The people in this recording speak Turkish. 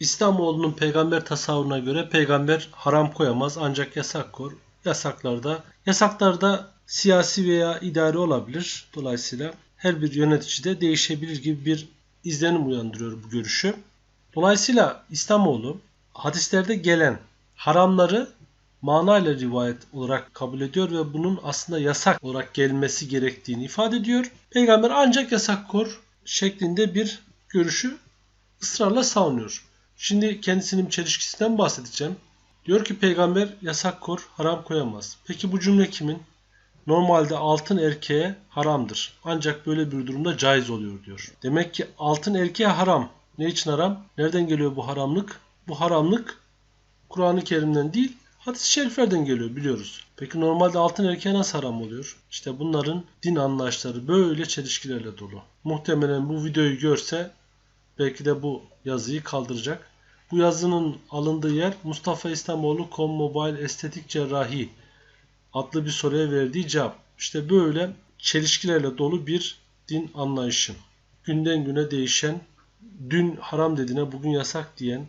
İslamoğlu'nun peygamber tasavvuruna göre peygamber haram koyamaz ancak yasak kor. Yasaklarda, yasaklarda siyasi veya idari olabilir. Dolayısıyla her bir yöneticide değişebilir gibi bir izlenim uyandırıyor bu görüşü. Dolayısıyla İslamoğlu hadislerde gelen haramları manayla rivayet olarak kabul ediyor ve bunun aslında yasak olarak gelmesi gerektiğini ifade ediyor. Peygamber ancak yasak kor şeklinde bir görüşü ısrarla savunuyor. Şimdi kendisinin çelişkisinden bahsedeceğim. Diyor ki peygamber yasak kor, haram koyamaz. Peki bu cümle kimin? Normalde altın erkeğe haramdır. Ancak böyle bir durumda caiz oluyor diyor. Demek ki altın erkeğe haram. Ne için haram? Nereden geliyor bu haramlık? Bu haramlık Kur'an-ı Kerim'den değil, hadis-i şeriflerden geliyor biliyoruz. Peki normalde altın erkeğe nasıl haram oluyor? İşte bunların din anlayışları böyle çelişkilerle dolu. Muhtemelen bu videoyu görse belki de bu yazıyı kaldıracak. Bu yazının alındığı yer Mustafa İslamoğlu Com Mobile Estetik Cerrahi adlı bir soruya verdiği cevap. İşte böyle çelişkilerle dolu bir din anlayışı. Günden güne değişen, dün haram dediğine bugün yasak diyen,